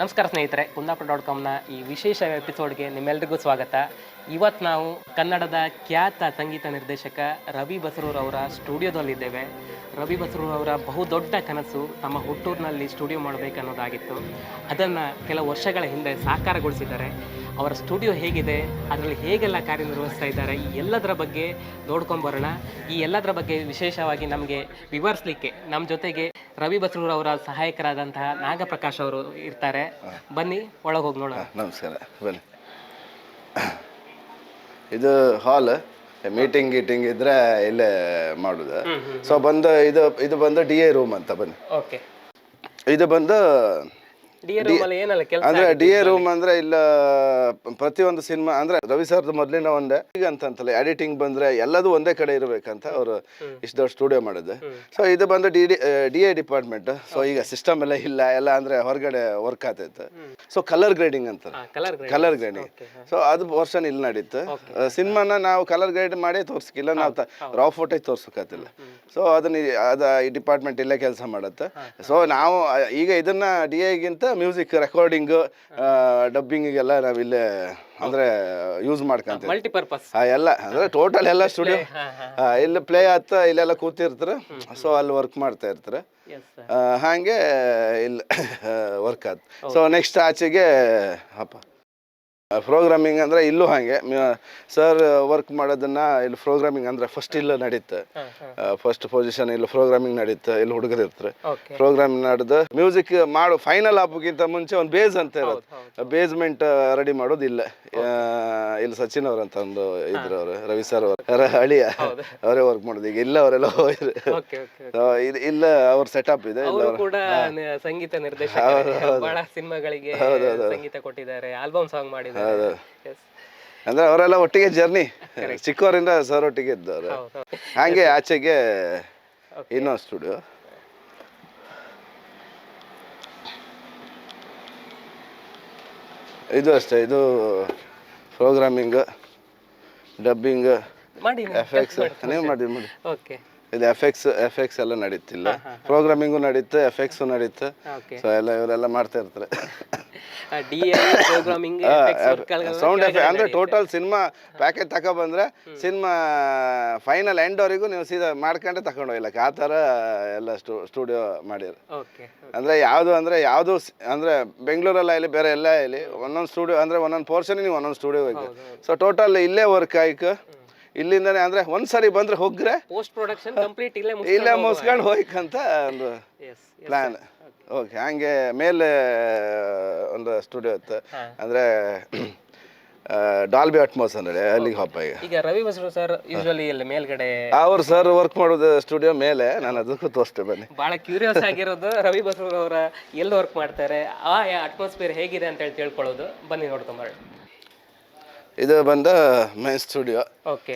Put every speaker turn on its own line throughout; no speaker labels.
ನಮಸ್ಕಾರ ಸ್ನೇಹಿತರೆ ಕುಂದಾಪುರ ಡಾಟ್ ಕಾಮ್ನ ಈ ವಿಶೇಷ ಎಪಿಸೋಡ್ಗೆ ನಿಮ್ಮೆಲ್ರಿಗೂ ಸ್ವಾಗತ. ಇವತ್ತು ನಾವು ಕನ್ನಡದ ಖ್ಯಾತ ಸಂಗೀತ ನಿರ್ದೇಶಕ ರವಿ ಬಸರೂರವರ ಸ್ಟುಡಿಯೋದಲ್ಲಿದ್ದೇವೆ. ರವಿ ಬಸರೂರ್ ಅವರ ಬಹುದೊಡ್ಡ ಕನಸು ತಮ್ಮ ಹುಟ್ಟೂರಿನಲ್ಲಿ ಸ್ಟುಡಿಯೋ ಮಾಡಬೇಕನ್ನೋದಾಗಿತ್ತು ಅದನ್ನು ಕೆಲವು ವರ್ಷಗಳ ಹಿಂದೆ ಸಾಕಾರಗೊಳಿಸಿದ್ದಾರೆ. ಅವರ ಸ್ಟುಡಿಯೋ ಹೇಗಿದೆ, ಅದರಲ್ಲಿ ಹೇಗೆಲ್ಲ ಕಾರ್ಯನಿರ್ವಹಿಸ್ತಾ ಇದ್ದಾರೆ, ಈ ಎಲ್ಲದರ ಬಗ್ಗೆ ನೋಡ್ಕೊಂಬರೋಣ. ಈ ಎಲ್ಲದರ ಬಗ್ಗೆ ವಿಶೇಷವಾಗಿ ನಮಗೆ ವಿವರಿಸಲಿಕ್ಕೆ ನಮ್ಮ ಜೊತೆಗೆ ರವಿ ಬಸರೂರವರ ಸಹಾಯಕರಾದಂತಹ ನಾಗಪ್ರಕಾಶ್ ಅವರು ಇರ್ತಾರೆ. ಬನ್ನಿ ಒಳಗೆ ಹೋಗಿ ನೋಡೋಣ.
ನಮಸ್ಕಾರ ಬನ್ನಿ. ಇದು ಹಾಲ್ ಮೀಟಿಂಗ್ ಗೀಟಿಂಗ್ ಇದ್ರೆ ಇಲ್ಲೇ ಮಾಡುದು. ಸೊ ಬಂದು ಇದು ಇದು ಬಂದು ಡಿ ಎ ರೂಮ್ ಅಂತ ಬನ್ನಿ.
ಓಕೆ
ಇದು ಬಂದು ಅಂದ್ರೆ ಡಿ ಎ ರೂಮ್ ಅಂದ್ರೆ ಇಲ್ಲ ಪ್ರತಿಯೊಂದು ಸಿನಿಮಾ ಅಂದ್ರೆ ರವಿ ಸರ್ದು ಮೊದಲಿನ ಒಂದೇ. ಈಗ ಅಂತಂತಲ್ಲ ಎಡಿಟಿಂಗ್ ಬಂದ್ರೆ ಎಲ್ಲದೂ ಒಂದೇ ಕಡೆ ಇರಬೇಕಂತ ಅವರು ಇಷ್ಟು ದೊಡ್ಡ ಸ್ಟುಡಿಯೋ ಮಾಡಿದ್ದೆ. ಸೊ ಇದು ಬಂದು D D A department so ಈಗ ಸಿಸ್ಟಮ್ ಎಲ್ಲ ಇಲ್ಲ ಎಲ್ಲ ಅಂದ್ರೆ ಹೊರಗಡೆ ವರ್ಕ್ ಆತೈತೆ ಸೊ ಕಲರ್ ಗ್ರೇಡಿಂಗ್ ಅಂತ
ಕಲರ್
ಗ್ರೇಡಿಂಗ್ ಸೊ ಅದು ವರ್ಷನ್ ಇಲ್ಲಿ ನಡೀತು. ಸಿನಿಮಾನ ನಾವು ಕಲರ್ ಗ್ರೇಡ್ ಮಾಡಿ ತೋರ್ಸಕ್ಕಿಲ್ಲ ನಾವು ರಾ ಫೋಟೋ ತೋರ್ಸಕ್ಕಾತಿಲ್ಲ ಸೊ ಅದನ್ನ ಅದ ಈ ಡಿಪಾರ್ಟ್ಮೆಂಟ್ ಇಲ್ಲೇ ಕೆಲಸ ಮಾಡುತ್ತೆ. ಸೊ ನಾವು ಈಗ ಇದನ್ನ ಡಿ ಐಗಿಂತ ಮ್ಯೂಸಿಕ್ ರೆಕಾರ್ಡಿಂಗ್ ಡಬ್ಬಿಂಗಿಗೆಲ್ಲ ನಾವಿಲ್ಲೇ ಅಂದ್ರೆ ಯೂಸ್ ಮಾಡ್ಕೊಂತೀವಿ.
ಮಲ್ಟಿಪರ್ಪಸ್
ಎಲ್ಲ ಅಂದ್ರೆ ಟೋಟಲ್ ಎಲ್ಲ ಸ್ಟುಡಿಯೋ ಇಲ್ಲಿ ಪ್ಲೇ ಆತ ಇಲ್ಲೆಲ್ಲ ಕೂತಿರ್ತಾರೆ. ಸೊ ಅಲ್ಲಿ ವರ್ಕ್ ಮಾಡ್ತಾ ಇರ್ತಾರೆ. ಹಾಗೆ ಇಲ್ಲ ವರ್ಕ್ ಆಯ್ತು ಸೊ ನೆಕ್ಸ್ಟ್ ಆಚೆಗೆ ಅಪ್ಪ. ಪ್ರೋಗ್ರಾಮಿಂಗ್ ಅಂದ್ರೆ ಇಲ್ಲೂ ಹಾಗೆ. ಸರ್ ವರ್ಕ್ ಮಾಡೋದನ್ನ ಇಲ್ಲಿ ಪ್ರೋಗ್ರಾಮಿಂಗ್ ಅಂದ್ರೆ ಫಸ್ಟ್ ಇಲ್ಲ ನಡೀತ. ಫಸ್ಟ್ ಪೊಸಿಷನ್ ಇಲ್ಲಿ ಪ್ರೋಗ್ರಾಮಿಂಗ್ ನಡೀತ ಇಲ್ಲಿ ಹುಡುಗರು ಇರ್ತಾರೆ. ಪ್ರೋಗ್ರಾಮಿಂಗ್ ನಡೆದು ಮ್ಯೂಸಿಕ್ ಮಾಡು ಫೈನಲ್ ಹಾಕೋಕ್ಕಿಂತ ಮುಂಚೆ ಒಂದು ಬೇಸ್ ಅಂತ ಇರೋದು ಬೇಸ್ಮೆಂಟ್ ರೆಡಿ ಮಾಡೋದು ಇಲ್ಲ ಇಲ್ಲಿ ಸಚಿನ್ ಅವ್ರ ಅಂತ ಒಂದು ಇದ್ರು ಅವರು ರವಿ ಸರ್ ಅವರ. ಅಳಿಯ ಅವರೇ ವರ್ಕ್ ಮಾಡೋದು. ಈಗ ಇಲ್ಲ ಅವರೆಲ್ಲ ಹೋಯ್ರು ಇದು ಇಲ್ಲ ಅವ್ರ ಸೆಟಪ್ ಇದೆ
ಅವರು ಕೂಡ ಸಂಗೀತ ನಿರ್ದೇಶಕ ಬಹಳ ಸಿನಿಮಾಗಳಿಗೆ ಸಂಗೀತ ಕೊಟ್ಟಿದ್ದಾರೆ. ಆಲ್ಬಮ್ ಸಾಂಗ್ ಮಾಡಿದ್ದಾರೆ.
ಅಂದ್ರೆ ಅವರೆಲ್ಲ ಒಟ್ಟಿಗೆ ಜರ್ನಿ ಚಿಕ್ಕವರಿಂದ ಸರ್ ಒಟ್ಟಿಗೆ ಇದ್ದವರು. ಹಾಗೆ ಆಚೆಗೆ ಇನ್ನೊಂದು ಸ್ಟುಡಿಯೋ ಇದು ಅಷ್ಟೇ ಇದು ಪ್ರೋಗ್ರಾಮಿಂಗ್ ಡಬ್ಬಿಂಗ್
ಮಾಡಿ
ಎಫೆಕ್ಟ್ಸ್ ನೀವು ಮಾಡಿ ಮಾಡಿ.
ಓಕೆ
ಇದು ಎಫೆಕ್ಸ್ ಎಫೆಕ್ಸ್ ಎಲ್ಲ ನಡೀತಿಲ್ಲ. ಪ್ರೋಗ್ರಾಮಿಂಗು ನಡೀತು ಎಫೆಕ್ಸ್ ನಡೀತೆ.
ಓಕೆ
ಸೊ ಎಲ್ಲ ಇವರೆಲ್ಲ ಮಾಡ್ತಾ ಇರ್ತಾರೆ.
ಡಿ ಪ್ರೋಗ್ರಾಮಿಂಗ್
ಸೌಂಡ್ ಎಫೆಕ್ಟ್ ಅಂದ್ರೆ ಟೋಟಲ್ ಸಿನಿಮಾ ಪ್ಯಾಕೇಜ್ ತಗೊಬಂದ್ರೆ ಸಿನಿಮಾ ಫೈನಲ್ ಎಂಡ್ವರೆಗೂ ನೀವು ಸೀದಾ ಮಾಡ್ಕೊಂಡೆ ತಗೊಂಡು ಹೋಗಿಲ್ಲ ಆ ಥರ ಎಲ್ಲ ಸ್ಟು ಸ್ಟುಡಿಯೋ ಮಾಡಿರು.
ಓಕೆ
ಅಂದ್ರೆ ಯಾವುದು ಅಂದ್ರೆ ಯಾವುದು ಅಂದ್ರೆ ಬೆಂಗಳೂರಲ್ಲ ಇಲ್ಲಿ ಬೇರೆ ಎಲ್ಲ ಇಲ್ಲಿ ಒಂದೊಂದು ಸ್ಟುಡಿಯೋ ಅಂದ್ರೆ ಒಂದೊಂದು ಪೋರ್ಷನ್ ನೀವು ಒಂದೊಂದು ಸ್ಟುಡಿಯೋ ಹೋಗಿ. ಸೊ ಟೋಟಲ್ ಇಲ್ಲೇ ವರ್ಕ್ ಆಯ್ಕೆ ಇಲ್ಲಿಂದನೇ ಅಂದ್ರೆ ಒಂದ್ಸರಿ ಬಂದ್ರೆ ಹೋಗ್ರೆ
ಪೋಸ್ಟ್ ಪ್ರೊಡಕ್ಷನ್ ಕಂಪ್ಲೀಟ್ ಇಲ್ಲೇ
ಇಲ್ಲೇ ಮುಗಿಸ್ಕೊಂಡು ಹೋಯ್ಕಂತ ಒಂದು ಪ್ಲಾನ್ ಓಕೆ ಹಂಗೆ ಮೇಲೆ ಒಂದು ಸ್ಟುಡಿಯೋ ಇತ್ತು. ಅಂದ್ರೆ ಡಾಲ್ಬಿ ಅಟ್ಮೋಸ್ ಅಂದ್ರೆ ಅಲ್ಲಿಗೆ ಹಬ್ಬ ಈಗ
ರವಿ ಬಸರು ಸರ್ ಯೂಶುವಲಿ ಇಲ್ಲಿ ಮೇಲ್ಗಡೆ
ಅವ್ರು ಸರ್ ವರ್ಕ್ ಮಾಡೋದು ಸ್ಟುಡಿಯೋ ಮೇಲೆ ನಾನು ಅದಕ್ಕೂ ತೋರಿಸ್ತೇ ಬನ್ನಿ.
ಬಹಳ ಕ್ಯೂರಿಯಸ್ ಆಗಿರೋದು ರವಿ ಬಸರು ಅವರ ಎಲ್ಲಿ ವರ್ಕ್ ಮಾಡ್ತಾರೆ ಆ ಅಟ್ಮಾಸ್ಫಿಯರ್ ಹೇಗಿದೆ ಅಂತ ಹೇಳಿ ತಿಳ್ಕೊಳ್ಳೋದು. ಬನ್ನಿ ನೋಡ್ಕೊಂಬರೋಣ
ಇದು ಬಂದ ಮೈನ್ ಸ್ಟುಡಿಯೋ
ಓಕೆ.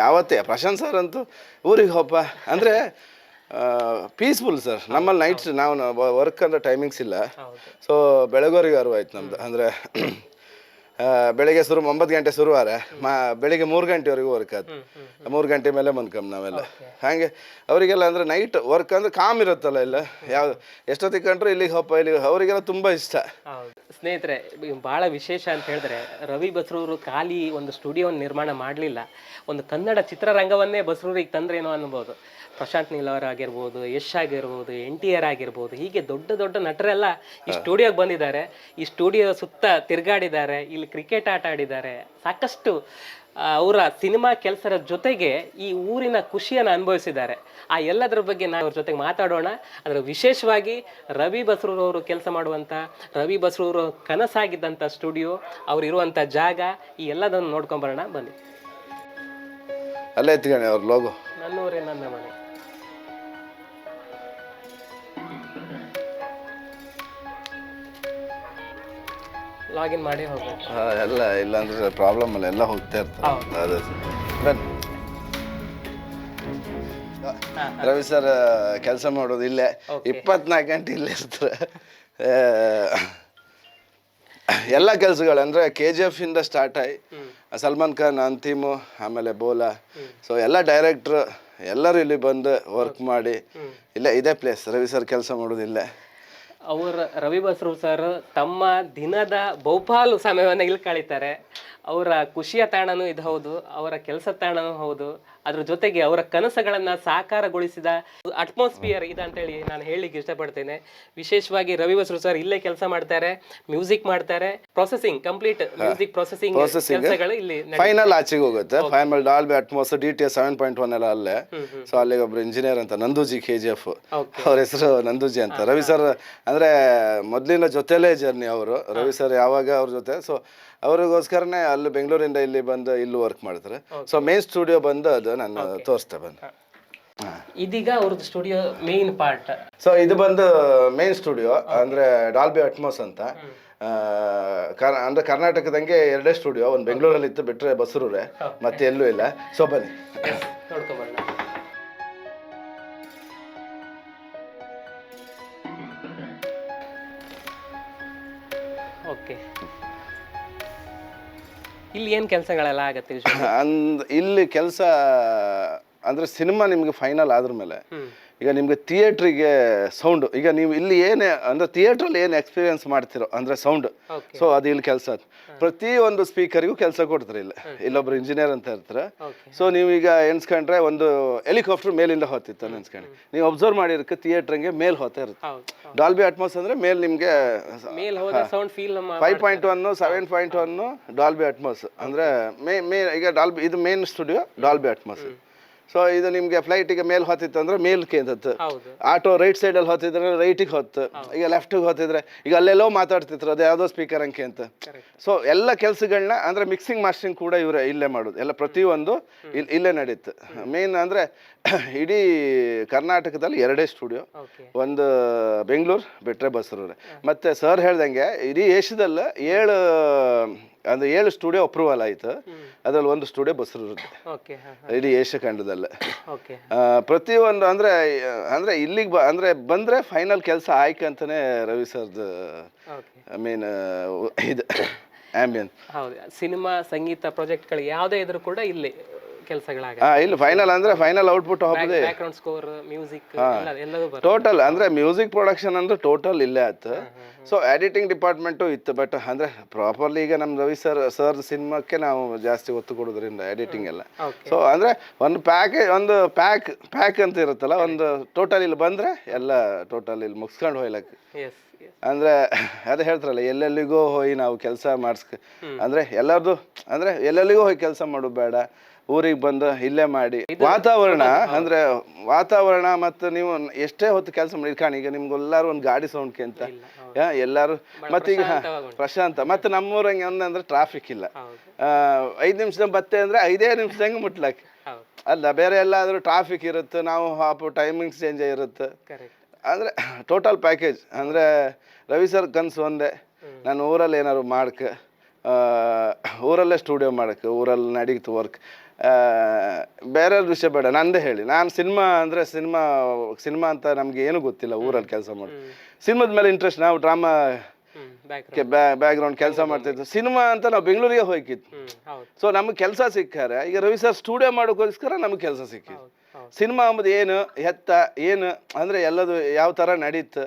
ಯಾವತ್ತೇ ಪ್ರಶಾಂತ್ ಸರ್ ಅಂತೂ ಊರಿಗೆ ಹೋಪ ಅಂದರೆ ಪೀಸ್ಫುಲ್ ಸರ್ ನಮ್ಮಲ್ಲಿ ನೈಟ್ ನಾವು ವರ್ಕ್ ಅಂದ್ರೆ ಟೈಮಿಂಗ್ಸ್ ಇಲ್ಲ. ಸೊ ಬೆಳಗೋರಿಗೆ ಅರ್ವಾಯ್ತು ನಮ್ದು. ಅಂದರೆ ಬೆಳಿಗ್ಗೆ ಶುರು ಒಂಬತ್ತು ಗಂಟೆ ಶುರುವಾರೆ. ಮಾ ಬೆಳಿಗ್ಗೆ ಮೂರು ಗಂಟೆವರೆಗೂ ವರ್ಕ್ ಆಯ್ತು ಮೂರು ಗಂಟೆ ಮೇಲೆ ಬಂದ್ಕಮ್ ನಾವೆಲ್ಲ. ಹಾಗೆ ಅವರಿಗೆಲ್ಲ ಅಂದರೆ ನೈಟ್ ವರ್ಕ್ ಅಂದರೆ ಕಾಮ್ ಇರುತ್ತಲ್ಲ ಇಲ್ಲ ಯಾವ್ದು ಎಷ್ಟೊತ್ತಿಗೆ ಕಂಡ್ರು ಇಲ್ಲಿಗೆ ಹೋಪ ಇಲ್ಲಿಗೆ ಅವರಿಗೆಲ್ಲ ತುಂಬ ಇಷ್ಟ.
ಸ್ನೇಹಿತರೆ ಭಾಳ ಬಹಳ ವಿಶೇಷ ಅಂತ ಹೇಳಿದ್ರೆ ರವಿ ಬಸ್ರೂರು ಖಾಲಿ ಒಂದು ಸ್ಟುಡಿಯೋವನ್ನು ನಿರ್ಮಾಣ ಮಾಡಲಿಲ್ಲ. ಒಂದು ಕನ್ನಡ ಚಿತ್ರರಂಗವನ್ನೇ ಬಸ್ರೂರಿಗೆ ತಂದ್ರೇನೋ ಅನ್ಬೋದು. ಪ್ರಶಾಂತ್ ನೀಲ್ ಅವರಾಗಿರ್ಬೋದು ಯಶ್ ಆಗಿರ್ಬೋದು ಎನ್ ಟಿ ಆರ್ ಆಗಿರ್ಬೋದು ಹೀಗೆ ದೊಡ್ಡ ದೊಡ್ಡ ನಟರೆಲ್ಲ ಈ ಸ್ಟುಡಿಯೋಗೆ ಬಂದಿದ್ದಾರೆ. ಈ ಸ್ಟುಡಿಯೋ ಸುತ್ತ ತಿರುಗಾಡಿದ್ದಾರೆ. ಇಲ್ಲಿ ಕ್ರಿಕೆಟ್ ಆಟ ಆಡಿದ್ದಾರೆ. ಸಾಕಷ್ಟು ಅವರ ಸಿನಿಮಾ ಕೆಲಸದ ಜೊತೆಗೆ ಈ ಊರಿನ ಖುಷಿಯನ್ನು ಅನುಭವಿಸಿದ್ದಾರೆ. ಆ ಎಲ್ಲದರ ಬಗ್ಗೆ ನಾವು ಅವ್ರ ಜೊತೆಗೆ ಮಾತಾಡೋಣ. ಅದರ ವಿಶೇಷವಾಗಿ ರವಿ ಬಸ್ರೂರವರು ಕೆಲಸ ಮಾಡುವಂಥ ರವಿ ಬಸ್ರೂರು ಕನಸಾಗಿದ್ದಂಥ ಸ್ಟುಡಿಯೋ ಅವ್ರು ಇರುವಂಥ ಜಾಗ ಈ ಎಲ್ಲದನ್ನು ನೋಡ್ಕೊಂಬರೋಣ ಬನ್ನಿ.
ಅಲ್ಲೇ ಅವ್ರ ಲೋಗೋ
ನನ್ನೂರೇ ನನ್ನ ಮನೆ ಲಾಗಿನ್ ಮಾಡಿ ಹೋಗ್ಬೇಕು.
ಎಲ್ಲ ಇಲ್ಲ ಅಂದ್ರೆ ಪ್ರಾಬ್ಲಮ್ ಅಲ್ಲ ಎಲ್ಲ ಹೋಗ್ತಾ ಇರ್ತಾರೆ. ಅದೇ ಬನ್ನಿ. ರವಿ ಸರ್ ಕೆಲಸ ಮಾಡೋದು ಇಲ್ಲೇ. ಇಪ್ಪತ್ನಾಲ್ಕು ಗಂಟೆ ಇಲ್ಲೇ ಇರ್ತಾರೆ. ಆ, ಎಲ್ಲ ಕೆಲಸಗಳು ಅಂದರೆ ಕೆ ಜಿ ಎಫ್ ಇಂದ ಸ್ಟಾರ್ಟ್ ಆಗಿ ಸಲ್ಮಾನ್ ಖಾನ್ ಅಂತಿಮು ಆಮೇಲೆ ಬೋಲಾ. ಸೊ ಎಲ್ಲ ಡೈರೆಕ್ಟ್ರು ಎಲ್ಲರೂ ಇಲ್ಲಿ ಬಂದು ವರ್ಕ್ ಮಾಡಿ ಇಲ್ಲೇ ಇದೇ ಪ್ಲೇಸ್ ರವಿ ಸರ್ ಕೆಲಸ ಮಾಡೋದು ಇಲ್ಲೇ.
ಅವರ ರವಿ ಬಸರು ಸರ್ ತಮ್ಮ ದಿನದ ಬಹುಪಾಲು ಸಮಯವನ್ನು ಇಲ್ಲಿ ಕಳೀತಾರೆ. ಅವರ ಖುಷಿಯ ತಾಣನೂ ಇದು ಹೌದು, ಅವರ ಕೆಲಸ ತಾಣನೂ ಹೌದು. ಅದ್ರ ಜೊತೆಗೆ ಅವರ ಕನಸುಗಳನ್ನ ಸಾಕಾರಗೊಳಿಸಿದ ಅಟ್ಮಾಸ್ಫಿಯರ್ ಹೇಳಿ ನಾನು ಹೇಳಲಿಕ್ಕೆ ಇಷ್ಟಪಡ್ತೇನೆ. ವಿಶೇಷವಾಗಿ ರವಿ ಬಸ್ರು ಸರ್ ಇಲ್ಲೇ ಕೆಲಸ ಮಾಡ್ತಾರೆ ಮ್ಯೂಸಿಕ್ ಮಾಡ್ತಾರೆ ಪ್ರೊಸೆಸಿಂಗ್ ಕಂಪ್ಲೀಟ್ ಮ್ಯೂಸಿಕ್ ಪ್ರೊಸೆಸಿಂಗ್ ಕೆಲಸಗಳು ಇಲ್ಲಿ
ಫೈನಲ್ ಆಚೆಗೆ ಹೋಗುತ್ತೆ. Final Dolby Atmos D T S seven point one ಎಲ್ಲ ಅಲ್ಲೇ. ಸೊ ಅಲ್ಲಿಗೆ ಒಬ್ರು ಇಂಜಿನಿಯರ್ ಅಂತ ನಂದೂಜಿ ಕೆ ಜಿ ಎಫ್ ಅವ್ರ ಹೆಸರು ನಂದೂಜಿ ಅಂತ. ರವಿ ಸರ್ ಅಂದ್ರೆ ಮೊದಲಿನ ಜೊತೆಲೇ ಜರ್ನಿ ಅವರು. ರವಿ ಸರ್ ಯಾವಾಗ ಅವ್ರ ಜೊತೆ? ಸೊ ಅವ್ರಿಗೋಸ್ಕರನೇ ಅಲ್ಲಿ ಬೆಂಗಳೂರಿಂದ ಇಲ್ಲಿ ಬಂದು ಇಲ್ಲಿ ವರ್ಕ್ ಮಾಡ್ತಾರೆ. ಸೊ ಮೇನ್ ಸ್ಟುಡಿಯೋ ಬಂದು ಅದು ನಾನು ತೋರಿಸ್ತೆ ಬಂದು
ಇದೀಗ ಅವ್ರದ್ದು ಸ್ಟುಡಿಯೋ ಮೇನ್ ಪಾರ್ಟ್
ಸೊ ಇದು ಬಂದು ಮೇನ್ ಸ್ಟುಡಿಯೋ ಅಂದರೆ ಡಾಲ್ಬಿ ಅಟ್ಮೋಸ್ ಅಂತ. ಕರ್- ಅಂದ್ರೆ ಕರ್ನಾಟಕದಂಗೆ ಎರಡೇ ಸ್ಟುಡಿಯೋ ಒಂದು ಬೆಂಗಳೂರಲ್ಲಿ ಇತ್ತು ಬಿಟ್ಟರೆ ಬಸರೂರೇ ಮತ್ತೆ ಎಲ್ಲೂ ಇಲ್ಲ. ಸೊ ಬನ್ನಿ.
ನೋಡ್ಕೊಂಬರೋಣ. ಓಕೆ ಇಲ್ಲಿ ಏನು ಕೆಲಸಗಳೆಲ್ಲ ಆಗುತ್ತೆ?
ಅಂದ್ ಇಲ್ಲಿ ಕೆಲಸ ಅಂದ್ರೆ ಸಿನಿಮಾ ನಿಮಗೆ ಫೈನಲ್ ಆದ್ರ ಮೇಲೆ. ಈಗ ನಿಮಗೆ ಥಿಯೇಟ್ರಿಗೆ ಸೌಂಡ್ ಈಗ ನೀವು ಇಲ್ಲಿ ಏನೇ ಅಂದ್ರೆ ಥಿಯೇಟ್ರಲ್ಲಿ ಏನು ಎಕ್ಸ್ಪೀರಿಯನ್ಸ್ ಮಾಡ್ತಿರೋ ಅಂದ್ರೆ ಸೌಂಡ್. ಸೊ ಅದು ಇಲ್ಲಿ ಕೆಲಸ ಪ್ರತಿ ಒಂದು ಸ್ಪೀಕರಿಗೂ ಕೆಲಸ ಕೊಡ್ತಾರೆ ಇಲ್ಲಿ. ಇಲ್ಲೊಬ್ರು ಇಂಜಿನಿಯರ್ ಅಂತ ಇರ್ತಾರೆ. ಸೊ ನೀವೀಗ ಎಣಿಸ್ಕೊಂಡ್ರೆ ಒಂದು ಹೆಲಿಕಾಪ್ಟರ್ ಮೇಲಿಂದ ಹೋತಿತ್ತು ಅಂತ ನೀವು ಅಬ್ಸರ್ವ್ ಮಾಡಿರಕ್ಕೆ ಥಿಯೇಟ್ರಿಗೆ ಮೇಲ್ ಹೋತಾ ಇರುತ್ತೆ. ಡಾಲ್ಬಿ ಅಟ್ಮಾಸ್ ಅಂದ್ರೆ ಮೇಲ್ ನಿಮ್ಗೆ five point one seven point one Dolby Atmos ಅಂದ್ರೆ ಮೇ ಮೇ ಈಗ ಡಾಲ್ಬಿ ಇದು main studio Dolby Atmos so ಇದು ನಿಮ್ಗೆ ಫ್ಲೈಟಿಗೆ ಮೇಲ್ ಹೊತ್ತಿತ್ತು ಅಂದ್ರೆ ಮೇಲ್ ಕೇಂದತ್ತು
ಹೌದು.
ಆಟೋ ರೈಟ್ ಸೈಡಲ್ಲಿ ಹೊತ್ತಿದ್ರೆ ರೈಟಿಗೆ ಹೊತ್ತು. ಈಗ ಲೆಫ್ಟಿಗೆ ಹೊತ್ತಿದ್ರೆ ಈಗ ಅಲ್ಲೆಲ್ಲೋ ಮಾತಾಡ್ತಿದ್ರು ಅದು ಯಾವುದೋ ಸ್ಪೀಕರ್ ಅಂಕೆ ಅಂತ. ಸೊ ಎಲ್ಲ ಕೆಲಸಗಳನ್ನ ಅಂದ್ರೆ ಮಿಕ್ಸಿಂಗ್ ಮಾಸ್ಟರಿಂಗ್ ಕೂಡ ಇವರೇ ಇಲ್ಲೇ ಮಾಡೋದು. ಎಲ್ಲ ಪ್ರತಿಯೊಂದು ಇಲ್ಲಿ ಇಲ್ಲೇ ನಡೀತು. ಮೇನ್ ಅಂದ್ರೆ ಇಡೀ ಕರ್ನಾಟಕದಲ್ಲಿ ಎರಡೇ ಸ್ಟುಡಿಯೋ ಒಂದು ಬೆಂಗಳೂರು ಬಿಟ್ರೆ ಬಸರೂರೆ. ಮತ್ತೆ ಸರ್ ಹೇಳ್ದಂಗೆ ಇಡೀ ಏಷ್ಯಾದಲ್ಲಿ ಏಳು ಅಂದ್ರೆ ಏಳು ಸ್ಟುಡಿಯೋ ಅಪ್ರೂವಲ್ ಆಯ್ತು. ಅದ್ರಲ್ಲಿ ಒಂದು ಸ್ಟುಡಿಯೋ ಬಸರು
ಓಕೆ ಹಾಂ
ಇಡೀ ಏಷ್ಯಾ ಖಂಡದಲ್ಲಿ.
ಓಕೆ
ಒಂದು ಪ್ರತಿಯೊಂದು ಅಂದ್ರೆ ಅಂದ್ರೆ ಇಲ್ಲಿಗೆ ಬ ಅಂದ್ರೆ ಬಂದ್ರೆ ಫೈನಲ್ ಕೆಲಸ ಆಯ್ಕೆ ಅಂತಾನೆ ರವಿ ಸರ್ದು ಐ ಮೀನ್ ಇದು ಆಂಬಿಯನ್
ಹೌದು ಸಿನಿಮಾ ಸಂಗೀತ ಪ್ರಾಜೆಕ್ಟ್ಗಳು ಯಾವುದೇ ಇದ್ರೂ ಕೂಡ ಇಲ್ಲಿ ಕೆಲಸಗಳಾಗ
ಇಲ್ಲಿ ಫೈನಲ್ ಅಂದ್ರೆ ಫೈನಲ್ ಔಟ್ಪುಟ್ ಹೋಗೋದೇ
ಬ್ಯಾಕ್ಗ್ರೌಂಡ್ ಸ್ಕೋರ್ ಮ್ಯೂಸಿಕ್ ಎಲ್ಲ ಎಲ್ಲದೂ
ಟೋಟಲ್ ಅಂದ್ರೆ ಮ್ಯೂಸಿಕ್ ಪ್ರೊಡಕ್ಷನ್ ಅಂದ್ರೆ ಟೋಟಲ್ ಇಲ್ಲೇ ಆಯ್ತು ಸೊ ಎಡಿಟಿಂಗ್ ಡಿಪಾರ್ಟ್ಮೆಂಟು ಇತ್ತು ಬಟ್ ಅಂದ್ರೆ ಪ್ರಾಪರ್ಲಿ ಈಗ ನಮ್ಮ ರವಿ ಸರ್ ಸರ್ ಸಿನಿಮಾಕ್ಕೆ ನಾವು ಜಾಸ್ತಿ ಒತ್ತು ಕೊಡೋದ್ರಿಂದ ಎಡಿಟಿಂಗ್ ಎಲ್ಲ. ಸೊ ಅಂದ್ರೆ ಒಂದು ಪ್ಯಾಕೇಜ್ ಒಂದು ಪ್ಯಾಕ್ ಪ್ಯಾಕ್ ಅಂತ ಇರುತ್ತಲ್ಲ ಒಂದು ಟೋಟಲ್ ಇಲ್ಲಿ ಬಂದ್ರೆ ಎಲ್ಲ ಟೋಟಲ್ ಇಲ್ಲಿ ಮುಗಿಸ್ಕೊಂಡು
ಎಸ್
ಅಂದ್ರೆ ಅದೇ ಹೇಳ್ತಾರಲ್ಲ ಎಲ್ಲೆಲ್ಲಿಗೂ ಹೋಗಿ ನಾವು ಕೆಲಸ ಮಾಡಿಸ್ಕ ಅಂದ್ರೆ ಎಲ್ಲರದು ಅಂದ್ರೆ ಎಲ್ಲೆಲ್ಲಿಗೋ ಹೋಗಿ ಕೆಲಸ ಮಾಡು ಬೇಡ ಊರಿಗೆ ಬಂದು ಇಲ್ಲೇ ಮಾಡಿ. ವಾತಾವರಣ ಅಂದ್ರೆ ವಾತಾವರಣ ಮತ್ತು ನೀವು ಎಷ್ಟೇ ಹೊತ್ತು ಕೆಲಸ ಮಾಡಿ ಕಾಣಿ ಈಗ ನಿಮ್ಗೆಲ್ಲಾರು ಒಂದು ಗಾಡಿ ಸೌಂಡ್ ಅಂತ.
ಎಲ್ಲರೂ ಮತ್ತೆ
ಈಗ ಎಲ್ಲಾರು ಮತ್ತೀಗ. ಪ್ರಶಾಂತ. ಮತ್ತೆ ನಮ್ಮೂರಂಗೆ ಅಂದ್ರೆ ಟ್ರಾಫಿಕ್ ಇಲ್ಲ. ಐದ್ ನಿಮಿಷದ ಬತ್ತೆ ಅಂದ್ರೆ ಐದೇ ನಿಮಿಷದಂಗೆ ಮುಟ್ಲಕ್ಕೆ ಅಲ್ಲ ಬೇರೆ ಎಲ್ಲಾದ್ರೂ ಟ್ರಾಫಿಕ್ ಇರುತ್ತೆ ನಾವು ಹಾಪು ಟೈಮಿಂಗ್ಸ್ ಚೇಂಜ್ ಇರುತ್ತೆ
ಕರೆಕ್ಟ್
ಅಂದರೆ ಟೋಟಲ್ ಪ್ಯಾಕೇಜ್ ಅಂದರೆ ರವಿ ಸರ್ ಕನಸು ಒಂದೇ. ನಾನು ಊರಲ್ಲಿ ಏನಾದ್ರು ಮಾಡಕ್ಕೆ ಊರಲ್ಲೇ ಸ್ಟುಡಿಯೋ ಮಾಡಕ್ಕೆ ಊರಲ್ಲಿ ನಡೀತು ವರ್ಕ್ ಬೇರೆ ವಿಷಯ ಬೇಡ ನಂದೇ ಹೇಳಿ. ನಾನು ಸಿನಿಮಾ ಅಂದರೆ ಸಿನಿಮಾ ಸಿನಿಮಾ ಅಂತ ನಮಗೆ ಏನು ಗೊತ್ತಿಲ್ಲ ಊರಲ್ಲಿ ಕೆಲಸ ಮಾಡಿ ಸಿನಿಮಾದ ಮೇಲೆ ಇಂಟ್ರೆಸ್ಟ್ ನಾವು ಡ್ರಾಮಾ
ಬ್ಯಾಕ್ಗ್ರೌಂಡ್
ಬ್ಯಾಕ್ಗ್ರೌಂಡ್ ಕೆಲಸ ಮಾಡ್ತಿದ್ವಿ ಸಿನಿಮಾ ಅಂತ ನಾವು ಬೆಂಗಳೂರಿಗೆ ಹೋಗಿತ್ತು ಸೊ ನಮಗೆ ಕೆಲಸ ಸಿಕ್ಕಾರೆ. ಈಗ ರವಿ ಸರ್ ಸ್ಟುಡಿಯೋ ಮಾಡೋಕ್ಕೋಸ್ಕರ ನಮಗೆ ಕೆಲಸ ಸಿಕ್ಕಿತ್ತು. ಸಿನಿಮಾ ಅಂಬುದು ಏನು ಹೆತ್ತ ಏನು ಅಂದರೆ ಎಲ್ಲದು ಯಾವ ಥರ ನಡೀತು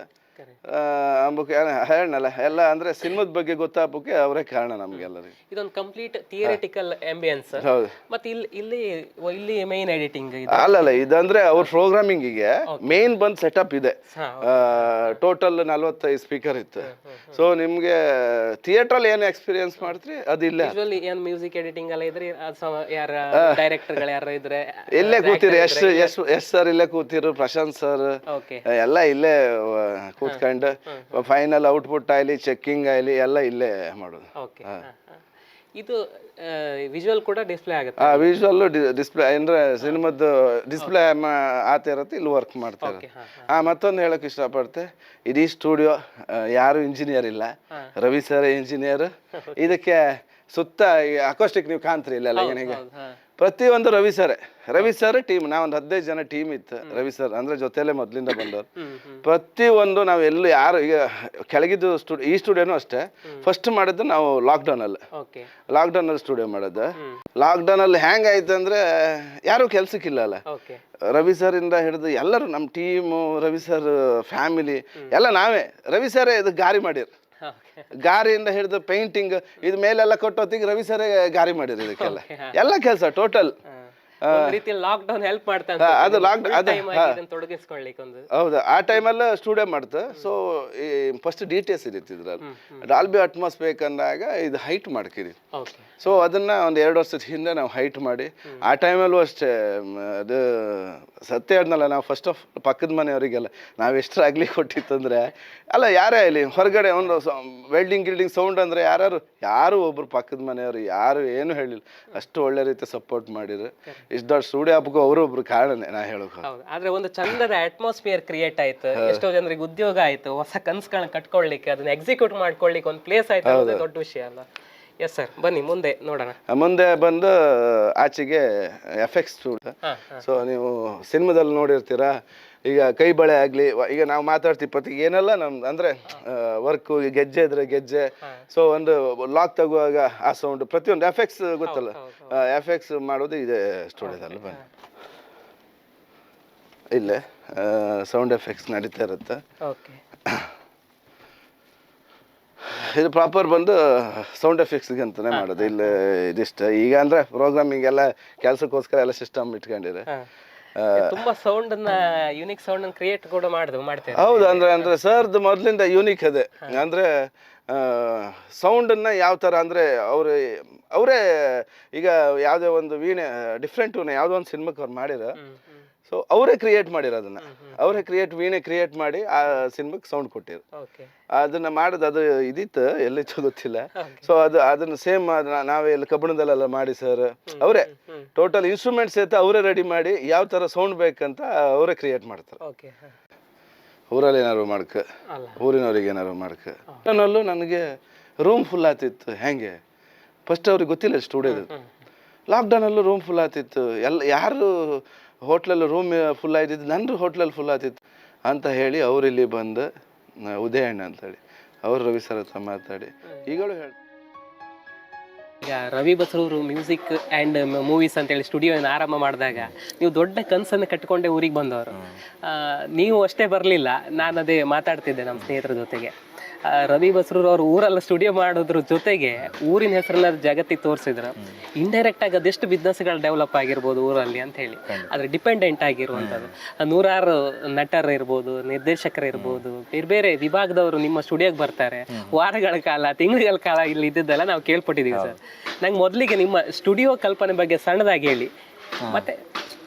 ಅಂಬಕ್ಕೆ ಹೇಳನಲ್ಲ ಎಲ್ಲ ಅಂದ್ರೆ ಸಿನಿಮಾದ ಬಗ್ಗೆ ಗೊತ್ತಾಗಕ್ಕೆ ಅವರೇ ಕಾರಣ ನಮಗೆಲ್ಲರಿಗೆ
ಇದೊಂದು ಕಂಪ್ಲೀಟ್ ಥಿಯರಿಟಿಕಲ್ ಆಂಬಿಯನ್ಸ್
ಹೌದು.
ಮತ್ತೆ ಇಲ್ಲಿ ಇಲ್ಲಿ ಇಲ್ಲಿ ಮೈನ್ ಎಡಿಟಿಂಗ್
ಅಲ್ಲಲ್ಲ ಇದಂದ್ರೆ ಅವ್ರ ಪ್ರೋಗ್ರಾಮಿಂಗಿಗೆ ಮೇನ್ ಬಂದ್ ಸೆಟಪ್ ಇದೆ. ಟೋಟಲ್ ನಲ್ವತ್ತೈದು ಸ್ಪೀಕರ್ ಇತ್ತು. ಸೊ ನಿಮಗೆ ಥಿಯೇಟ್ರಲ್ಲಿ ಏನು ಎಕ್ಸ್ಪೀರಿಯನ್ಸ್ ಮಾಡ್ತೀರಿ?
ಅದಿಲ್ಲ ಏನು ಮ್ಯೂಸಿಕ್ ಎಡಿಟಿಂಗ್ ಎಲ್ಲ ಇದ್ರೆ ಯಾರ ಡೈರೆಕ್ಟರ್ಗಳು ಯಾರು ಇದ್ರೆ
ಇಲ್ಲೇ ಕೂತಿರು ಎಸ್ ಎಸ್ ಸರ್ ಇಲ್ಲೇ ಕೂತಿರು ಪ್ರಶಾಂತ್ ಸರ್ ಎಲ್ಲ ಇಲ್ಲೇ ಕೂತ್ಕೊಂಡು ಫೈನಲ್ ಔಟ್ಪುಟ್ ಆಗಲಿ ಚೆಕ್ಕಿಂಗ್ ಆಗಲಿ ಎಲ್ಲ ಇಲ್ಲೇ ಮಾಡೋದು.
ಓಕೆ ಇದು ವಿಜುವಲ್ ಕೂಡ ಡಿಸ್ಪ್ಲೇ ಆಗುತ್ತೆ.
ಆ ವಿಜುವಲ್ಲು ಡಿಸ್ಪ್ಲೇ ಅಂದ್ರೆ ಸಿನಿಮಾದ್ದು ಡಿಸ್ಪ್ಲೇ ಆತ ಇರುತ್ತೆ ಇಲ್ಲಿ ವರ್ಕ್
ಮಾಡ್ತಾರೆ
ಆ ಮತ್ತೊಂದು ಹೇಳೋಕೆ ಇಷ್ಟಪಡ್ತೆ ಇಡೀ ಸ್ಟುಡಿಯೋ ಯಾರು ಇಂಜಿನಿಯರ್ ಇಲ್ಲ. ರವಿ ಸರ್ ಇಂಜಿನಿಯರ್ ಇದಕ್ಕೆ ಸುತ್ತ ಅಕೋಸ್ಟಿಕ್ ನೀವು ಕಾಣ್ತೀರಿ
ಹೌದು ಹಾ.
ಪ್ರತಿಯೊಂದು Ravi sir Ravi sir team ನಾವೊಂದು ಹದಿನೈದು ಜನ ಟೀಮ್ ಇತ್ತು ರವಿ ಸರ್ ಅಂದ್ರೆ ಜೊತೆಯಲ್ಲೇ ಮೊದಲಿಂದ ಬಂದವರು. ಪ್ರತಿಯೊಂದು ನಾವು ಎಲ್ಲೂ ಯಾರು ಈಗ ಕೆಳಗಿದ್ದು ಸ್ಟುಡಿಯೋ ಈ ಸ್ಟುಡಿಯೋನು ಅಷ್ಟೇ. ಫಸ್ಟ್ ಮಾಡಿದ್ದು ನಾವು ಲಾಕ್ಡೌನಲ್ಲಿ ಲಾಕ್ಡೌನಲ್ಲಿ ಸ್ಟುಡಿಯೋ ಮಾಡೋದು ಲಾಕ್ಡೌನಲ್ಲಿ ಹ್ಯಾಂಗ್ ಆಯ್ತು ಅಂದ್ರೆ ಯಾರೂ ಕೆಲ್ಸಕ್ಕಿಲ್ಲ ಅಲ್ಲ. ರವಿ ಸರ್ ಇಂದ ಹಿಡಿದು ಎಲ್ಲರೂ ನಮ್ಮ ಟೀಮು ರವಿ ಸರ್ ಫ್ಯಾಮಿಲಿ ಎಲ್ಲ ನಾವೇ. ರವಿ ಸರೇ ಇದು ಗಾರಿ ಮಾಡಿರು. ಗಾರಿಯಿಂದ ಹಿಡಿದು ಪೇಂಟಿಂಗ್ ಇದು ಮೇಲೆಲ್ಲ ಕೊಟ್ಟೊತ್ತಿಗೆ ರವಿ ಸರ್ ಗಾರಿ ಮಾಡಿದ್ರು ಇದಕ್ಕೆಲ್ಲ. ಎಲ್ಲ ಕೆಲಸ ಟೋಟಲ್
ರೀತಿ ಲಾಕ್ ಡೌನ್ ಹೆಲ್ಪ್ ಮಾಡ್ತಾ
ಅದು lockdown- ಅದು-
ಇದನ್ನ ತೊಡಗಿಸ್ಕೊಳ್ಳಿಕ್ಕೆ ಒಂದು.
ಹೌದು ಆ ಟೈಮಲ್ಲಿ ಸ್ಟುಡಿಯೋ ಮಾಡ್ತು. ಸೊ ಈ ಫಸ್ಟ್ ಡಿಟೇಲ್ಸ್ ಇರುತ್ತೆ ಇದ್ರಲ್ಲಿ ಡಾಲ್ಬಿ ಅಟ್ಮಾಸ್ ಬೇಕಂದಾಗ ಇದು ಹೈಟ್ ಮಾಡ್ಕಿರಿ. ಸೊ ಅದನ್ನ ಒಂದು ಎರಡು ವರ್ಷದ ಹಿಂದೆ ನಾವು ಹೈಟ್ ಮಾಡಿ. ಆ ಟೈಮಲ್ಲೂ ಅಷ್ಟೇ ಅದು ಸತ್ಯ ಹೇಳ್ದಲ್ಲ ನಾವು ಫಸ್ಟ್ ಆಫ್ ಪಕ್ಕದ ಮನೆಯವರಿಗೆಲ್ಲ ನಾವು ಎಷ್ಟರಾಗ್ಲಿ ಕೊಟ್ಟಿತ್ತಂದ್ರೆ ಅಲ್ಲ ಯಾರೇ ಇಲ್ಲಿ ಹೊರಗಡೆ ಒಂದು ವೆಲ್ಡಿಂಗ್ ಗಿಲ್ಡಿಂಗ್ ಸೌಂಡ್ ಅಂದ್ರೆ ಯಾರು ಯಾರು ಒಬ್ರು ಪಕ್ಕದ ಮನೆಯವರು ಯಾರು ಏನು ಹೇಳಿಲ್ಲ. ಅಷ್ಟು ಒಳ್ಳೆ ರೀತಿ ಸಪೋರ್ಟ್ ಮಾಡಿದ್ರು. ಇಷ್ಟು ದೊಡ್ಡ ಸ್ಟುಡಿಯೋ ಹಬ್ಬಕ್ಕೂ ಅವರು ಒಬ್ರು ಕಾರಣನೇ ನಾ ಹೇಳೋಕೆ
ಹೌದು ಆದ್ರೆ ಒಂದು ಚಂದದ ಅಟ್ಮಾಸ್ಫಿಯರ್ ಕ್ರಿಯೇಟ್ ಆಯ್ತು. ಎಷ್ಟೋ ಜನರಿಗೆ ಉದ್ಯೋಗ ಆಯ್ತು ಹೊಸ ಕನಸುಗಳನ್ನ ಕಟ್ಕೊಳ್ಳಿಕ್ಕೆ ಅದನ್ನ ಎಕ್ಸಿಕ್ಯೂಟ್ ಮಾಡ್ಕೊಳ್ಳಿಕ್ಕೆ ಒಂದು ಪ್ಲೇಸ್ ಆಯ್ತು ಅನ್ನೋದೇ ದೊಡ್ಡ ವಿಷಯ ಅಲ್ಲ ಎಸ್ ಸರ್ ಬನ್ನಿ ಮುಂದೆ ನೋಡೋಣ.
ಮುಂದೆ ಬಂದು ಆಚೆಗೆ ಎಫ್ ಸ್ಟುಡಿಯೋ ಸೊ ನೀವು ಸಿನಿಮಾದಲ್ಲಿ ನೋಡಿರ್ತೀರಾ? ಈಗ ಕೈ ಬಳೆ ಆಗಲಿ ಈಗ ನಾವು ಮಾತಾಡ್ತೀವಿ ಪ್ರತಿ ಏನೆಲ್ಲ ನಮ್ದು ಅಂದರೆ ವರ್ಕು ಗೆಜ್ಜೆ ಇದ್ರೆ ಗೆಜ್ಜೆ ಸೊ ಒಂದು ಲಾಕ್ ತಗುವಾಗ ಆ ಸೌಂಡ್ ಪ್ರತಿಯೊಂದು ಎಫೆಕ್ಟ್ಸ್ ಗೊತ್ತಲ್ಲ? ಎಫೆಕ್ಟ್ಸ್ ಮಾಡೋದು ಇದೆ ಸ್ಟುಡಿಯೋದಲ್ಲಿ ಬನ್ನಿ ಇಲ್ಲೇ ಸೌಂಡ್ ಎಫೆಕ್ಟ್ಸ್ ನಡೀತಾ ಇರುತ್ತೆ. ಇದು ಪ್ರಾಪರ್ ಬಂದು ಸೌಂಡ್ ಎಫೆಕ್ಟ್ಸ್ಗೆ ಅಂತಾನೆ ಮಾಡೋದು. ಇಲ್ಲ ಇದಿಷ್ಟ. ಈಗ ಅಂದ್ರೆ ಪ್ರೋಗ್ರಾಮಿಂಗ್ ಎಲ್ಲ ಕೆಲಸಕ್ಕೋಸ್ಕರ ಎಲ್ಲ ಸಿಸ್ಟಮ್ ಇಟ್ಕೊಂಡಿದೆ.
ತುಂಬಾ ಸೌಂಡ್ ಅನ್ನ ಯುನಿಕ್ ಸೌಂಡ್ ಅನ್ನ ಕ್ರಿಯೇಟ್ ಕೂಡ ಮಾಡ್ದು ಮಾಡ್ತೇವೆ
ಹೌದು ಅಂದ್ರೆ ಅಂದ್ರೆ ಸರ್ದು ಮೊದಲಿಂದ ಯೂನಿಕ್ ಅದೇ. ಅಂದ್ರೆ ಸೌಂಡನ್ನ ಯಾವ ಥರ ಅಂದ್ರೆ ಅವರು ಅವರೇ ಈಗ ಯಾವುದೇ ಒಂದು ವೀಣೆ ಡಿಫ್ರೆಂಟ್ ವೀಣೆ ಯಾವುದೋ ಒಂದು ಸಿನಿಮಾಕ್ಕೆ ಅವ್ರು ಮಾಡಿರ ಸೊ ಅವರೇ ಕ್ರಿಯೇಟ್ ಮಾಡಿರೋ ಅದನ್ನ ಅವರೇ ಕ್ರಿಯೇಟ್ ವೀಣೆ ಕ್ರಿಯೇಟ್ ಮಾಡಿ ಆ ಸಿನಿಮಾಕ್ಕೆ ಸೌಂಡ್ ಕೊಟ್ಟಿರು. ಅದನ್ನ ಮಾಡೋದು ಅದು ಇದಿತ್ತು ಎಲ್ಲಿತ್ತು ಗೊತ್ತಿಲ್ಲ. ಸೊ ಅದು ಅದನ್ನ ಸೇಮ್ ನಾವೇ ಇಲ್ಲಿ ಕಬ್ಬಣದಲ್ಲೆಲ್ಲ ಮಾಡಿ ಸರ್ ಅವರೇ. ಟೋಟಲ್ ಇನ್ಸ್ಟ್ರೂಮೆಂಟ್ಸ್ ಸಹಿತ ಅವರೇ ರೆಡಿ ಮಾಡಿ ಯಾವ ಥರ ಸೌಂಡ್ ಬೇಕಂತ ಅವರೇ ಕ್ರಿಯೇಟ್ ಮಾಡ್ತಾರೆ. ಊರಲ್ಲಿ ಏನಾದ್ರು ಮಾಡ್ಕ? ಊರಿನವ್ರಿಗೆ ಏನಾದ್ರು ಮಾಡ್ಕ? ನನ್ನಲ್ಲೂ ನನಗೆ ರೂಮ್ ಫುಲ್ ಆತಿತ್ತು ಹೆಂಗೆ? ಫಸ್ಟ್ ಅವ್ರಿಗೆ ಗೊತ್ತಿಲ್ಲ ಸ್ಟುಡಿಯೋದು ಲಾಕ್ಡೌನಲ್ಲೂ ರೂಮ್ ಫುಲ್ ಆತಿತ್ತು ಎಲ್ಲ ಯಾರು ಹೋಟ್ಲಲ್ಲಿ ರೂಮ್ ಫುಲ್ ಆಗ್ತಿತ್ತು ನನ್ನ ಹೋಟ್ಲಲ್ಲಿ ಫುಲ್ ಆತಿತ್ತು ಅಂತ ಹೇಳಿ ಅವ್ರು ಇಲ್ಲಿ ಬಂದು ಉದಯಣ್ಣ ಉದಯ ಅಣ್ಣ ಅಂತೇಳಿ ಅವ್ರು ರವಿ ಸರ್ ಹತ್ರ ಮಾತಾಡಿ. ಈಗಲೂ ಹೇಳಿ.
ಈಗ Ravi Basrur music and movies ಅಂತೇಳಿ ಸ್ಟುಡಿಯೋನ ಆರಂಭ ಮಾಡಿದಾಗ ನೀವು ದೊಡ್ಡ ಕನಸನ್ನು ಕಟ್ಕೊಂಡೆ ಊರಿಗೆ ಬಂದವರು. ನೀವು ಅಷ್ಟೇ ಬರಲಿಲ್ಲ. ನಾನು ಅದೇ ಮಾತಾಡ್ತಿದ್ದೆ ನಮ್ಮ ಸ್ನೇಹಿತರ ಜೊತೆಗೆ. ಆ, ರವಿ ಬಸ್ರೂರ್ ಅವ್ರು ಊರೆಲ್ಲ ಸ್ಟುಡಿಯೋ ಮಾಡೋದ್ರ ಜೊತೆಗೆ ಊರಿನ ಹೆಸರನ್ನ ಜಗತ್ತಿಗೆ ತೋರಿಸಿದ್ರು. ಇಂಡೈರೆಕ್ಟ್ ಆಗಿ ಅದೆಷ್ಟು ಬಿಸ್ನೆಸ್ಗಳು ಡೆವಲಪ್ ಆಗಿರ್ಬೋದು ಊರಲ್ಲಿ ಅಂತ ಹೇಳಿ. ಅದ್ರ ಡಿಪೆಂಡೆಂಟ್ ಆಗಿರುವಂಥದ್ದು. ಆ, ನೂರಾರು ನಟರು ಇರ್ಬೋದು ನಿರ್ದೇಶಕರು ಇರ್ಬೋದು ಬೇರೆ ಬೇರೆ ವಿಭಾಗದವರು ನಿಮ್ಮ ಸ್ಟುಡಿಯೋಗೆ ಬರ್ತಾರೆ. ವಾರಗಳ ಕಾಲ ತಿಂಗಳ ಕಾಲ ಇಲ್ಲಿ ಇದ್ದಿದ್ದೆಲ್ಲ ನಾವು ಕೇಳ್ಪಟ್ಟಿದ್ದೀವಿ ಸರ್. ನಂಗೆ ಮೊದಲಿಗೆ ನಿಮ್ಮ ಸ್ಟುಡಿಯೋ ಕಲ್ಪನೆ ಬಗ್ಗೆ ಸಣ್ಣದಾಗಿ ಹೇಳಿ. ಮತ್ತೆ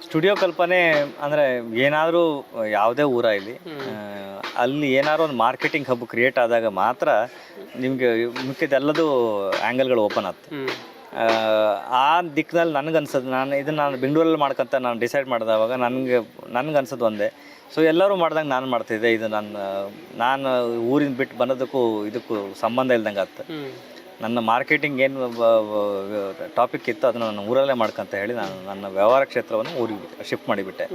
ಸ್ಟುಡಿಯೋ ಕಲ್ಪನೆ ಅಂದರೆ ಏನಾದರೂ ಯಾವುದೇ ಊರ ಇಲ್ಲಿ ಅಲ್ಲಿ ಏನಾದ್ರು ಒಂದು ಮಾರ್ಕೆಟಿಂಗ್ ಹಬ್ ಕ್ರಿಯೇಟ್ ಆದಾಗ ಮಾತ್ರ ನಿಮಗೆ ಮಿಕ್ಕಿದೆಲ್ಲದೂ ಆ್ಯಂಗಲ್ಗಳು ಓಪನ್ ಆಗ್ತದೆ ಆ, ದಿಕ್ಕಿನಲ್ಲಿ ನನಗೆ ಅನ್ಸೋದು ನಾನು ಇದನ್ನು ನಾನು ಬೆಂಗಳೂರಲ್ಲಿ ಮಾಡ್ಕೊಂತ ನಾನು ಡಿಸೈಡ್ ಮಾಡಿದವಾಗ ನನಗೆ ನನಗನ್ಸೋದು ಒಂದೇ. ಸೊ ಎಲ್ಲರೂ ಮಾಡ್ದಂಗೆ ನಾನು ಮಾಡ್ತಿದ್ದೆ. ಇದು ನನ್ನ ನಾನು ಊರಿಂದ ಬಿಟ್ಟು ಬಂದದಕ್ಕೂ ಇದಕ್ಕೂ ಸಂಬಂಧ ಇಲ್ದಂಗೆ
ಹ್ಮ್.
ನನ್ನ ಮಾರ್ಕೆಟಿಂಗ್ ಏನು ಟಾಪಿಕ್ ಇತ್ತು ಅದನ್ನು ನಾನು ಊರಲ್ಲೇ ಮಾಡ್ಕೊಂತ ಹೇಳಿ ನಾನು ನನ್ನ ವ್ಯವಹಾರ ಕ್ಷೇತ್ರವನ್ನು ಊರಿಗೆ ಶಿಫ್ಟ್ ಮಾಡಿಬಿಟ್ಟೆ.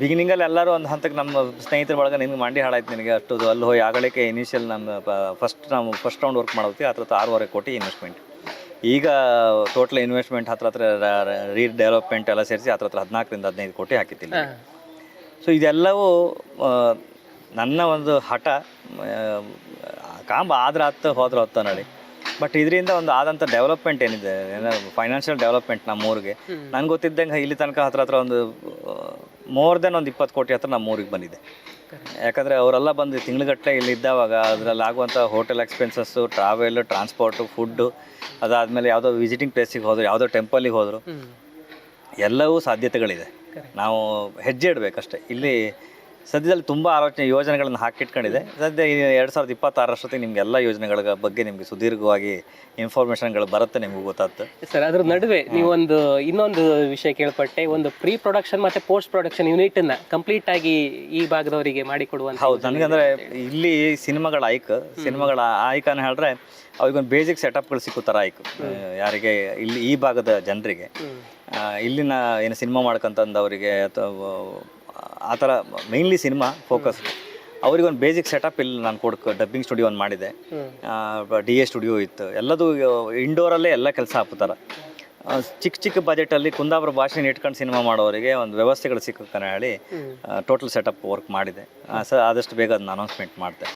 ಬಿಗಿನಿಂಗಲ್ಲಿ ಎಲ್ಲರೂ ಒಂದು ಹಂತಕ್ಕೆ ನಮ್ಮ ಸ್ನೇಹಿತರ ಒಳಗೆ ನಿನ್ಗೆ ಮಂಡಿ ಹಾಳಾಯ್ತು ನಿನಗೆ ಅಷ್ಟು ಅಲ್ಲಿ ಹೋಗಿ ಆಗಲಿಕ್ಕೆ ಇನಿಷಿಯಲ್ ನಮ್ಮ ಫಸ್ಟ್ ನಾವು ಫಸ್ಟ್ ರೌಂಡ್ ವರ್ಕ್ ಮಾಡೋತಿ ಹತ್ರ ಹತ್ರ ಆರೂವರೆ ಕೋಟಿ ಇನ್ವೆಸ್ಟ್ಮೆಂಟ್ ಈಗ ಟೋಟಲ್ ಇನ್ವೆಸ್ಟ್ಮೆಂಟ್ ಹತ್ರ ಹತ್ರ ರೀ ಡೆವಲಪ್ಮೆಂಟ್ ಎಲ್ಲ ಸೇರಿಸಿ ಹತ್ರ ಹತ್ರ ಹದಿನಾಲ್ಕರಿಂದ ಹದಿನೈದು ಕೋಟಿ ಹಾಕಿತ್ತಿಲ್ಲ
ಹಾ.
ಸೊ ಇದೆಲ್ಲವೂ ನನ್ನ ಒಂದು ಹಠ ಕಾಂಬ ಆದ್ರೆ ಹತ್ತು ಹೋದ್ರೆ ಹತ್ತು ನೋಡಿ ಬಟ್ ಇದರಿಂದ ಒಂದು ಆದಂಥ ಡೆವಲಪ್ಮೆಂಟ್ ಏನಿದೆ ಫೈನಾನ್ಷಿಯಲ್ ಡೆವಲಪ್ಮೆಂಟ್ ನಮ್ಮ ಊರಿಗೆ ನಂಗೆ ಗೊತ್ತಿದ್ದಂಗೆ ಇಲ್ಲಿ ತನಕ ಹತ್ರ ಹತ್ರ ಒಂದು ಮೋರ್ ದೆನ್ ಒಂದು ಇಪ್ಪತ್ತು ಕೋಟಿ ಹತ್ರ ನಮ್ಮ ಊರಿಗೆ ಬಂದಿದೆ ಯಾಕಂದರೆ ಅವರೆಲ್ಲ ಬಂದು ತಿಂಗ್ಳುಗಟ್ಟಲೆ ಇಲ್ಲಿ ಇದ್ದಾವಾಗ ಅದರಲ್ಲಿ ಆಗುವಂಥ hotel expenses travel transport food ಅದಾದಮೇಲೆ ಯಾವುದೋ ವಿಸಿಟಿಂಗ್ ಪ್ಲೇಸಿಗೆ ಹೋದರು ಯಾವುದೋ ಟೆಂಪಲಿಗೆ ಹೋದರು. ಎಲ್ಲವೂ ಸಾಧ್ಯತೆಗಳಿದೆ. ನಾವು ಹೆಜ್ಜೆ ಇಡಬೇಕಷ್ಟೇ. ಇಲ್ಲಿ ಸದ್ಯದಲ್ಲಿ ತುಂಬ ಆಲೋಚನೆ ಯೋಜನೆಗಳನ್ನು ಹಾಕಿಟ್ಕೊಂಡಿದೆ. ಸದ್ಯ ಎರಡು ಸಾವಿರದ ಇಪ್ಪತ್ತಾರಷ್ಟೊತ್ತಿಗೆ ನಿಮ್ಗೆ ಎಲ್ಲ ಯೋಜನೆಗಳ ಬಗ್ಗೆ ನಿಮಗೆ ಸುದೀರ್ಘವಾಗಿ ಇನ್ಫಾರ್ಮೇಷನ್ಗಳು ಬರುತ್ತೆ ನಿಮ್ಗೆ ಗೊತ್ತಾಗ್ತದೆ.
ಸರ್ ಅದ್ರ ನಡುವೆ ನೀವೊಂದು ಇನ್ನೊಂದು ವಿಷಯ ಕೇಳ್ಪಟ್ಟೆ ಒಂದು ಪ್ರೀ ಪ್ರೊಡಕ್ಷನ್ ಮತ್ತೆ ಪೋಸ್ಟ್ ಪ್ರೊಡಕ್ಷನ್ ಯೂನಿಟ್ ಅನ್ನ ಕಂಪ್ಲೀಟ್ ಆಗಿ ಈ ಭಾಗದವರಿಗೆ ಮಾಡಿಕೊಡುವಂತ
ಹೌದು ನನಗಂದ್ರೆ ಇಲ್ಲಿ ಸಿನಿಮಾಗಳ ಆಯ್ಕೆ ಸಿನಿಮಾಗಳ ಆಯ್ಕೆ ಅಂತ ಹೇಳಿದ್ರೆ ಅವ್ರಿಗೊಂದು ಬೇಸಿಕ್ ಸೆಟಪ್ಗಳು ಸಿಕ್ಕೋ ಥರ ಆಯ್ಕು ಯಾರಿಗೆ ಇಲ್ಲಿ ಈ ಭಾಗದ ಜನರಿಗೆ ಇಲ್ಲಿನ ಏನು ಸಿನಿಮಾ ಮಾಡ್ಕಂತಂದವರಿಗೆ ಅಥವಾ ಆ ಥರ ಮೇಯ್ನ್ಲಿ ಸಿನಿಮಾ ಫೋಕಸ್ ಅವ್ರಿಗೆ ಒಂದು ಬೇಸಿಕ್ ಸೆಟಪ್ ಇಲ್ಲಿ ನಾನು ಕೊಡ್ಕೊ ಡಬ್ಬಿಂಗ್ ಸ್ಟುಡಿಯೋ ಒಂದು ಮಾಡಿದೆ. ಡಿ ಎ ಸ್ಟುಡಿಯೋ ಇತ್ತು. ಎಲ್ಲದು ಇಂಡೋರಲ್ಲೇ ಎಲ್ಲ ಕೆಲಸ ಹಾಕ್ತಾರೆ. ಚಿಕ್ಕ ಚಿಕ್ಕ ಬಜೆಟಲ್ಲಿ ಕುಂದಾಪುರ ಭಾಷೆನ ಇಟ್ಕೊಂಡು ಸಿನಿಮಾ ಮಾಡೋರಿಗೆ ಒಂದು ವ್ಯವಸ್ಥೆಗಳು ಸಿಕ್ಕಕ್ಕಂತ ಹೇಳಿ ಟೋಟಲ್ ಸೆಟಪ್ ವರ್ಕ್ ಮಾಡಿದೆ. ಸರ್ ಆದಷ್ಟು ಬೇಗ ಅದನ್ನ ಅನೌನ್ಸ್ಮೆಂಟ್ ಮಾಡ್ತೆ.